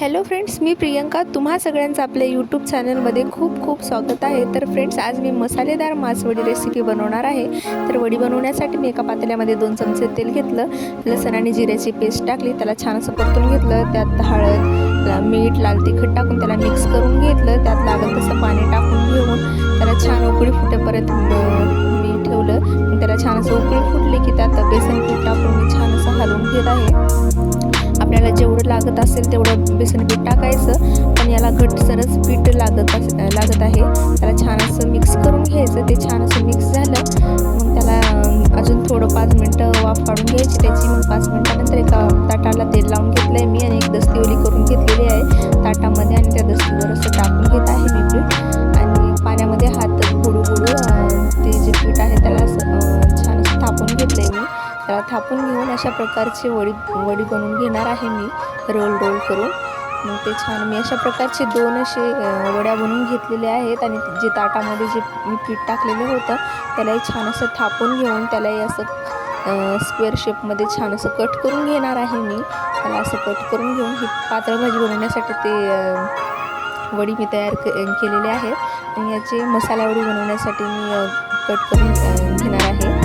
Hello friends मी प्रियंका. तुम्हा सगळ्यांचं आपल्या यूट्यूब चॅनलमध्ये खूप खूप स्वागत आहे. तर फ्रेंड्स आज मी मसालेदार मासवडी रेसिपी बनवणार आहे. तर वडी बनवण्यासाठी मी एका पातेल्यामध्ये दोन चमचे तेल घेतलं लसण आणि जिऱ्याची पेस्ट टाकली त्याला छान असं परतून घेतलं त्यात हळद मीठ लाल तिखट टाकून त्याला मिक्स करून घेतलं त्यात लागत तसं पाणी टाकून घेऊन त्याला छान उकळी फुटेपर्यंत मी ठेवलं. त्याला छान असं उकळी फुटली की त्यात बेसन पीठ टाकून मी छान असं हलवून घेत आहे. आपल्याला जेवढं लागत असेल तेवढं बेसन पीठ टाकायचं. पण याला घटसरच पीठ लागत अस लागत आहे. त्याला छान असं मिक्स करून घ्यायचं. ते छान असं मिक्स झालं. मग त्याला अजून थोडं पाच मिनटं वाफ काढून घ्यायची. त्याची मग पाच मिनटानंतर एका ताटाला तेल लावून घेतलं आहे मी आणि थापून घेऊन अशा प्रकारची वडी वडी बनवून घेणार आहे मी. रोल रोल करून. मग ते छान मी अशा प्रकारचे दोन असे वड्या बनवून घेतलेल्या आहेत आणि जे ताटामध्ये जे मी पीठ टाकलेलं होतं त्यालाही छान असं थापून घेऊन त्यालाही असं स्क्वेअर शेपमध्ये छान असं कट करून घेणार आहे मी. त्याला असं कट करून घेऊन ही पातळ भाजी बनवण्यासाठी ते वडी मी तयार क केलेले आहे आणि याची मसाला वडी बनवण्यासाठी मी कट करून घेणार आहे.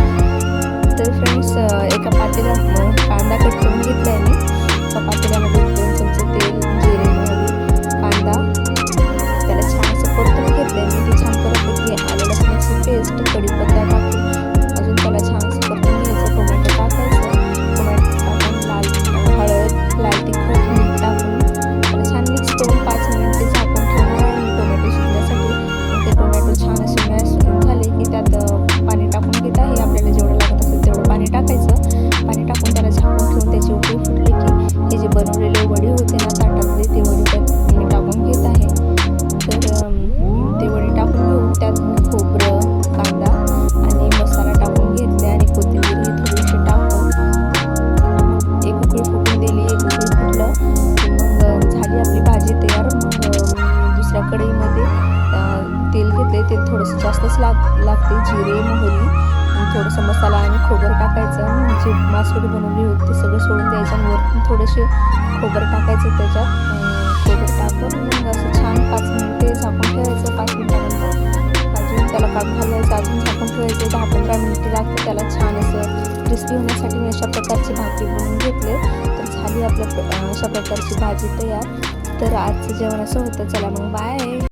थोडंसं जास्तच लाग लागते जिरे मोहरी थोडंसं मसाला आणि खोबर टाकायचं. जी मासवडी बनवली होती ते सगळं सोडून द्यायचं आणि वरतून थोडेसे खोबर टाकायचं त्याच्यात. खोबर टाकून मग असं छान पाच मिनिटे झाकून ठेवायचं. पाच मिनिटानंतर अजून त्याला काढून घालायचं. अजून झाकून ठेवायचं. दहा पंधरा मिनिटे लागते त्याला छान असं क्रिस्पी होण्यासाठी मी अशा प्रकारची भाकरी बनवून घेतले. तर झाली आपल्या अशा प्रकारची भाजी तयार. तर आजचं जेवण असं होतं. चला मग बाय.